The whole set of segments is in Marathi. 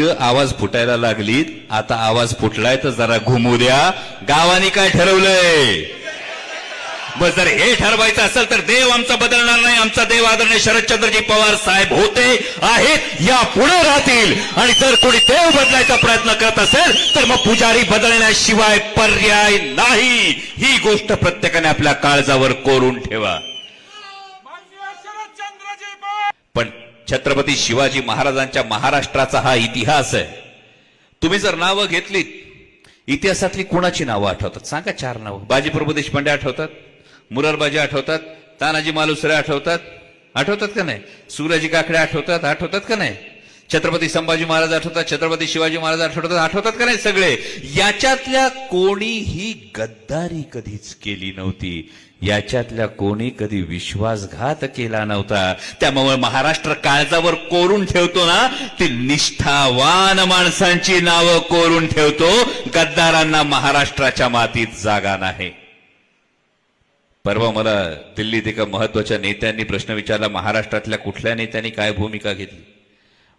आवाज फुटायला लागलीत. आता आवाज फुटलाय तर जरा घुमू द्या. गावाने काय ठरवलंय? बस जर हे ठरवायचं असेल तर देव आमचा बदलणार नाही. आमचा देव आदरणीय शरदचंद्रजी पवार साहेब होते आहेत या पुढे राहतील. आणि जर कोणी देव बदलायचा प्रयत्न करत असेल तर मग पुजारी बदलण्याशिवाय पर्याय नाही. ही गोष्ट प्रत्येकाने आपल्या काळजावर कोरून ठेवा. पण छत्रपती शिवाजी महाराजांच्या महाराष्ट्राचा हा इतिहास आहे. तुम्ही जर नावं घेतलीत इतिहासातली कोणाची नावं आठवतात? सांगा चार नावं. बाजीप्रभू देशपांडे आठवतात मुरारबाजी आठवतात तानाजी मालुसरे आठवतात. आठवतात का नाही? सूर्याजी काकडे आठवतात आठवतात का नाही? छत्रपती संभाजी महाराज आठवतात छत्रपती शिवाजी महाराज आठवतात आठवतात का नाही सगळे? याच्यातल्या कोणीही गद्दारी कधीच केली नव्हती. याच्यातल्या कोणी कधी विश्वासघात केला नव्हता. त्यामुळे महाराष्ट्र काळजावर कोरून ठेवतो ना ती निष्ठावान माणसांची नावं कोरून ठेवतो. गद्दारांना महाराष्ट्राच्या मातीत जागा नाही. परवा मला दिल्लीत एका महत्त्वाच्या नेत्यांनी प्रश्न विचारला महाराष्ट्रातल्या कुठल्या नेत्यांनी काय भूमिका घेतली?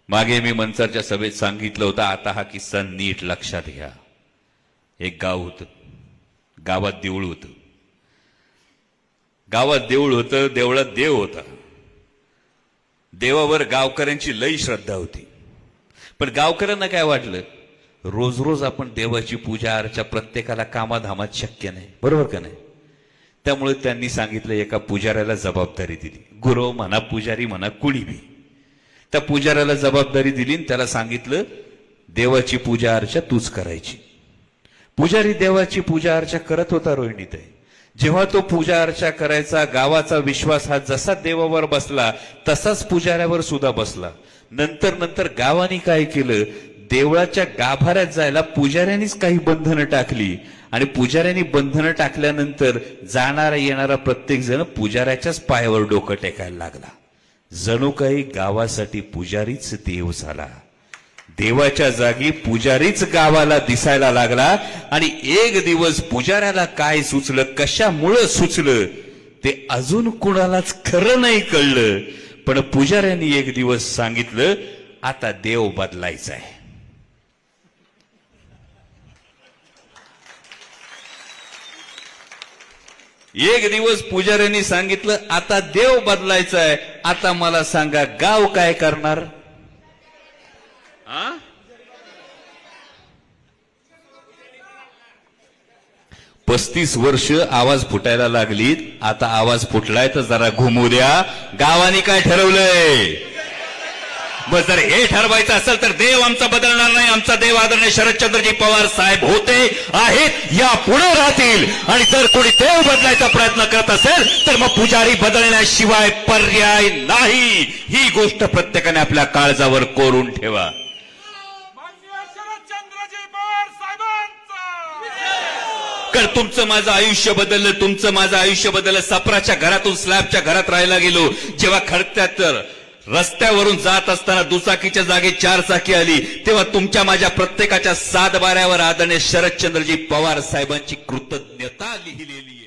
मागे मी मनसरच्या सभेत सांगितलं होतं आता हा किस्सा नीट लक्षात घ्या. एक गाव होतं. गावात देऊळ होतं. गावात देऊळ होतं देवळात देव होता. देवावर गावकऱ्यांची लई श्रद्धा होती. पण गावकऱ्यांना काय वाटलं? रोज रोज आपण देवाची पूजा अर्चा प्रत्येकाला कामाधामात शक्य नाही. बरोबर का नाही? त्यामुळे त्यांनी सांगितलं एका पुजाऱ्याला जबाबदारी दिली. गुरु म्हणा पुजारी म्हणा कुणी बी. त्या पुजाऱ्याला जबाबदारी दिली आणि त्याला सांगितलं देवाची पूजा अर्चा तूच करायची. पुजारी देवाची पूजा अर्चा करत होता रोहिणीताई. जेव्हा तो पूजा अर्चा करायचा गावाचा विश्वास हा जसा देवावर बसला तसाच पुजाऱ्यावर सुद्धा बसला. नंतर नंतर गावाने काय केलं? देवळाच्या गाभाऱ्यात जायला पुजाऱ्यांनीच काही बंधनं टाकली. आणि पुजाऱ्यांनी बंधनं टाकल्यानंतर जाणारा येणारा प्रत्येक जण पुजाऱ्याच्याच पायावर डोकं टेकायला लागला. जणू काही गावासाठी पुजारीच देव झाला. देवाच्या जागी पुजारीच गावाला दिसायला लागला आणि एक दिवस पुजाऱ्याला काय सुचलं कशामुळं सुचलं ते अजून कुणालाच खरं नाही कळलं. पण पुजाऱ्यांनी एक दिवस सांगितलं आता देव बदलायचा आहे. एक दिवस पुजाऱ्यांनी सांगितलं आता देव बदलायचा आहे. आता मला सांगा गाव काय करणार? हा? पस्तीस वर्ष आवाज फुटायला लागलीत. आता आवाज फुटलाय तर जरा घुमू द्या. गावाने काय ठरवलंय? बस जर हे ठरवायचं असेल तर देव आमचा बदलणार नाही. आमचा देव आदरणीय शरदचंद्रजी पवार साहेब होते आहेत या पुढे राहतील. आणि जर कोणी देव बदलायचा प्रयत्न करत असेल तर मग पुजारी बदलण्याशिवाय पर्याय नाही. ही गोष्ट प्रत्येकाने आपल्या काळजावर कोरून ठेवा. कारण तुमचं माझं आयुष्य बदललं तुमचं माझं आयुष्य बदललं. सपराच्या घरातून स्लॅबच्या घरात राहायला गेलो. जेव्हा खडक्यात तर रस्त्यावरून जात असताना दुचाकीच्या जागी चार चाकी आली. तेव्हा तुमच्या माझ्या प्रत्येकाच्या सात बाऱ्यावर आदरणीय शरदचंद्रजी पवार साहेबांची कृतज्ञता लिहिलेली